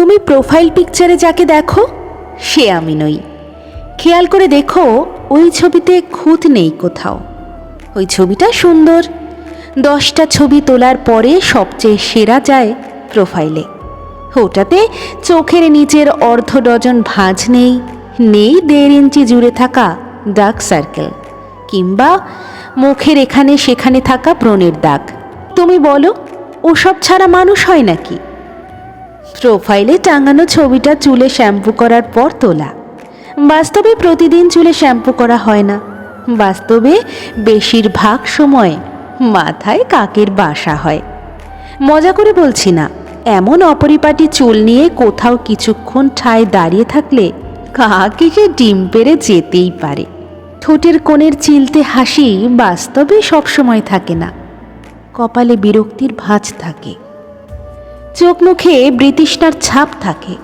তুমি প্রোফাইল পিকচারে যাকে দেখো, সে আমি নই। খেয়াল করে দেখো, ওই ছবিতে খুঁত নেই কোথাও। ওই ছবিটা সুন্দর। দশটা ছবি তোলার পরে সবচেয়ে সেরা যায় প্রোফাইলে ওটাতে চোখের নিচের অর্ধ ডজন ভাঁজ নেই নেই দেড় ইঞ্চি জুড়ে থাকা ডার্ক সার্কেল কিংবা মুখের এখানে সেখানে থাকা ব্রণের দাগ। তুমি বলো, ওসব ছাড়া মানুষ হয় নাকি? প্রোফাইলে টাঙানো ছবিটা চুলে শ্যাম্পু করার পর তোলা। বাস্তবে প্রতিদিন চুলে শ্যাম্পু করা হয় না। বাস্তবে বেশিরভাগ সময় মাথায় কাকের বাসা হয়। মজা করে বলছি না, এমন অপরিপাটি চুল নিয়ে কোথাও কিছুক্ষণ ঠায় দাঁড়িয়ে থাকলে কাক ডিম পেড়ে যেতেই পারে। ঠোঁটের কোণের চিলতে হাসি বাস্তবে সবসময় থাকে না। কপালে বিরক্তির ভাঁজ থাকে। চোখ মুখে বৃতৃষ্ণার ছাপ থাকে।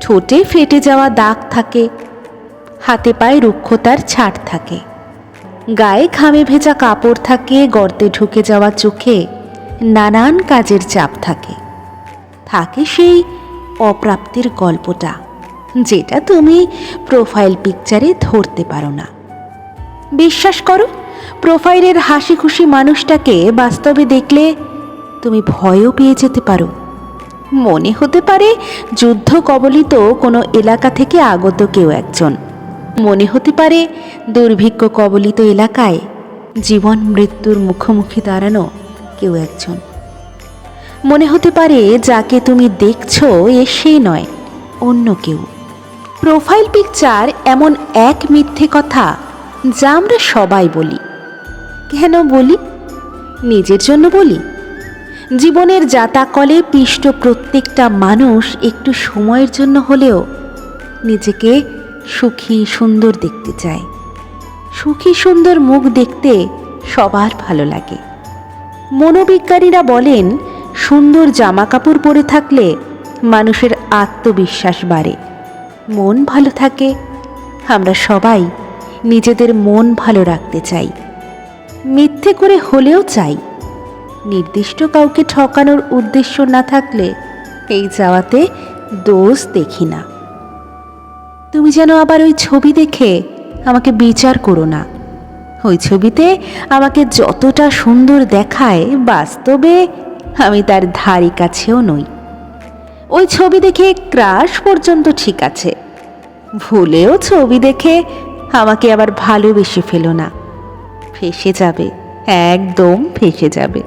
ঠোঁটে ফেটে যাওয়া দাগ থাকে। হাতে পায়ে রুক্ষতার ছাট থাকে। গায়ে ঘামে ভেজা কাপড় থাকে, গর্তে ঢুকে যাওয়া চোখে নানান কাজের চাপ থাকে। থাকে সেই অপ্রাপ্তির গল্পটা, যেটা তুমি প্রোফাইল পিকচারে ধরতে পারো না। বিশ্বাস করো, প্রোফাইলের হাসি খুশি মানুষটাকে বাস্তবে দেখলে তুমি ভয়ও পেয়ে যেতে পারো। মনে হতে পারে যুদ্ধ কবলিত কোনো এলাকা থেকে আগত কেউ একজন। মনে হতে পারে দুর্ভিক্ষ কবলিত এলাকায় জীবন মৃত্যুর মুখোমুখি দাঁড়ানো কেউ একজন। মনে হতে পারে যাকে তুমি দেখছ এ সে নয়, অন্য কেউ। প্রোফাইল পিকচার এমন এক মিথ্যে কথা যা আমরা সবাই বলি। কেন বলি? নিজের জন্য বলি? জীবনের যাতাকলে পিষ্ট প্রত্যেকটা মানুষ একটু সময়ের জন্য হলেও নিজেকে সুখী, সুন্দর দেখতে চায়। সুখী, সুন্দর মুখ দেখতে সবার ভালো লাগে। মনোবিজ্ঞানীরা বলেন, সুন্দর জামা কাপড় পরে থাকলে মানুষের আত্মবিশ্বাস বাড়ে। মন ভালো থাকে। আমরা সবাই নিজেদের মন ভালো রাখতে চাই। মিথ্যে করে হলেও চাই। নির্দিষ্ট কাউকে ঠকানোর উদ্দেশ্য না থাকলে এই যাওয়াতে দোষ দেখি না। তুমি যেন আবার ওই ছবি দেখে আমাকে বিচার করো না। ওই ছবিতে আমাকে যতটা সুন্দর দেখায় বাস্তবে আমি তার ধারি কাছেও নই। ওই ছবি দেখে ক্রাশ পর্যন্ত ঠিক আছে। ভুলেও ছবি দেখে আমাকে আবার ভালোবেসে ফেলো না। ফেসে যাবে, একদম ফেসে যাবে।